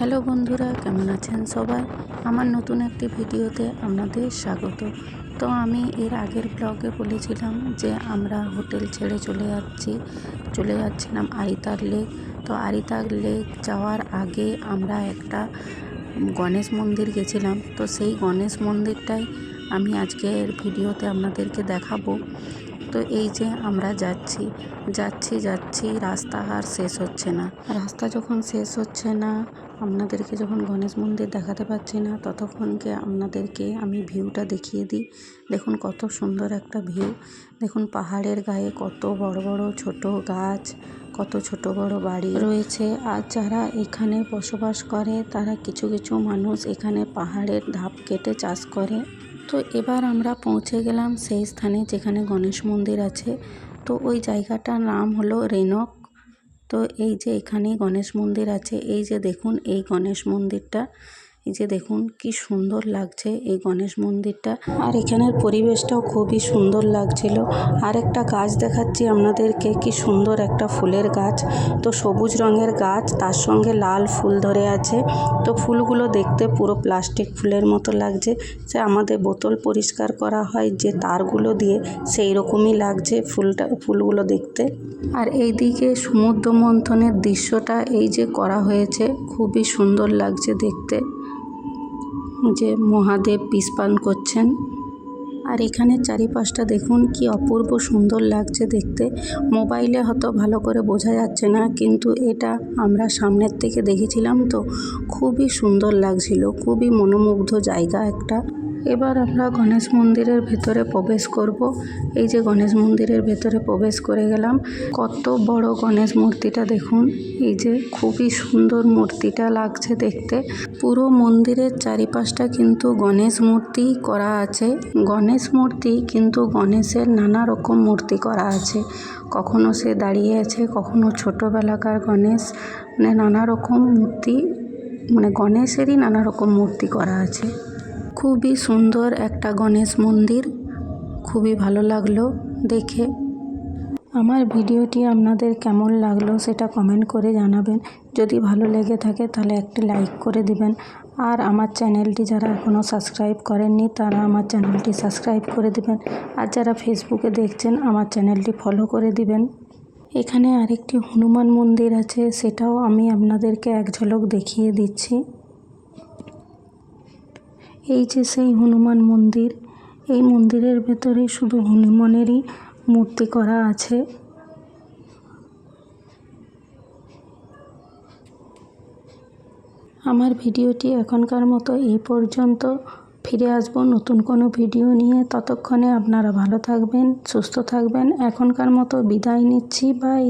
Hello বন্ধুরা, কেমন আছেন সবাই? আমার নতুন একটি ভিডিওতে আপনাদের স্বাগত। তো আমি এর আগের ব্লগে বলেছিলাম যে আমরা হোটেল ছেড়ে চলে যাচ্ছি, চলে যাচ্ছিলাম আরিতার লেক। তো আরিতার লেক যাওয়ার আগে আমরা একটা গণেশ মন্দির গেছিলাম। তো সেই গণেশ মন্দিরটাই আমি আজকের ভিডিওতে আপনাদেরকে দেখাবো। তো এই যে আমরা যাচ্ছি যাচ্ছি যাচ্ছি রাস্তা আর শেষ হচ্ছে না। রাস্তা যখন শেষ হচ্ছে না আপনাদেরকে যখন গণেশ মন্দির দেখাতে পারছি না, ততক্ষণকে আপনাদেরকে আমি ভিউটা দেখিয়ে দিই। দেখুন কত সুন্দর একটা ভিউ। দেখুন পাহাড়ের গায়ে কত বড় বড় ছোট গাছ, কত ছোট বড় বাড়ি রয়েছে। আর যারা এখানে বসবাস করে, তারা কিছু কিছু মানুষ এখানে পাহাড়ের ধাপ কেটে চাষ করে। তো এবার আমরা পৌঁছে গেলাম সেই স্থানে যেখানে গণেশ মন্দির আছে। তো ওই জায়গাটার নাম হলো রেনক তো এই যে এখানে গণেশ মন্দির আছে। এই যে দেখুন এই গণেশ মন্দিরটা এই যে দেখুন কি সুন্দর লাগছে এই গণেশ মন্দিরটা। আর এখানের পরিবেশটাও খুবই সুন্দর লাগছিল। আর একটা গাছ দেখাচ্ছি আপনাদেরকে, কি সুন্দর একটা ফুলের গাছ। তো সবুজ রঙের গাছ, তার সঙ্গে লাল ফুল ধরে আছে। তো ফুলগুলো দেখতে পুরো প্লাস্টিক ফুলের মতো লাগছে। যে আমাদের বোতল পরিষ্কার করা হয় যে তারগুলো দিয়ে সেই রকমই লাগছে ফুলটা, ফুলগুলো দেখতে। আর এইদিকে সমুদ্র মন্থনের দৃশ্যটা এই যে করা হয়েছে, খুবই সুন্দর লাগছে দেখতে। যে মহাদেব বিষপান করছেন। আর এখানে চারিপাশটা দেখুন, কি অপূর্ব সুন্দর লাগছে দেখতে। মোবাইলে হয়তো ভালো করে বোঝা যাচ্ছে না, কিন্তু এটা আমরা সামনের থেকে দেখেছিলাম তো। খুবই সুন্দর লাগছিল, খুবই মনোমুগ্ধ জায়গা একটা। এবার আমরা গণেশ মন্দিরের ভেতরে প্রবেশ করব। এই যে গণেশ মন্দিরের ভেতরে প্রবেশ করে গেলাম। কত বড় গণেশ মূর্তিটা দেখুন। এই যে খুবই সুন্দর মূর্তিটা লাগছে দেখতে। পুরো মন্দিরের চারিপাশটা কিন্তু গণেশ মূর্তি করা আছে। গণেশ মূর্তি কিন্তু গণেশের নানা রকম মূর্তি করা আছে। কখনো সে দাঁড়িয়ে আছে, কখনো ছোটোবেলাকার গণেশ। মানে নানা রকম মূর্তি মানে গণেশেরই নানা রকম মূর্তি করা আছে। খুবই সুন্দর একটা গণেশ মন্দির। খুবই ভালো লাগল দেখে। আমার ভিডিওটি আপনাদের কেমন লাগল সেটা কমেন্ট করে জানাবেন। যদি ভালো লেগে থাকে তাহলে একটি লাইক করে দিবেন। আর আমার চ্যানেলটি যারা এখনও সাবস্ক্রাইব করেননি তারা আমার চ্যানেলটি সাবস্ক্রাইব করে দিবেন। আর যারা ফেসবুকে দেখছেন আমার চ্যানেলটি ফলো করে দিবেন। এখানে আরেকটি হনুমান মন্দির আছে সেটাও আমি আপনাদেরকে এক ঝলক দেখিয়ে দিচ্ছি। এই যে সেই হনুমান মন্দির, এই মন্দিরের ভেতরে শুধু হনুমানেরই মূর্তি করা আছে। আমার ভিডিওটি এখনকার মতো এই পর্যন্ত। ফিরে আসব নতুন কোনো ভিডিও নিয়ে। ততক্ষণে আপনারা ভালো থাকবেন, সুস্থ থাকবেন। এখনকার মতো বিদায় নিচ্ছি। বাই।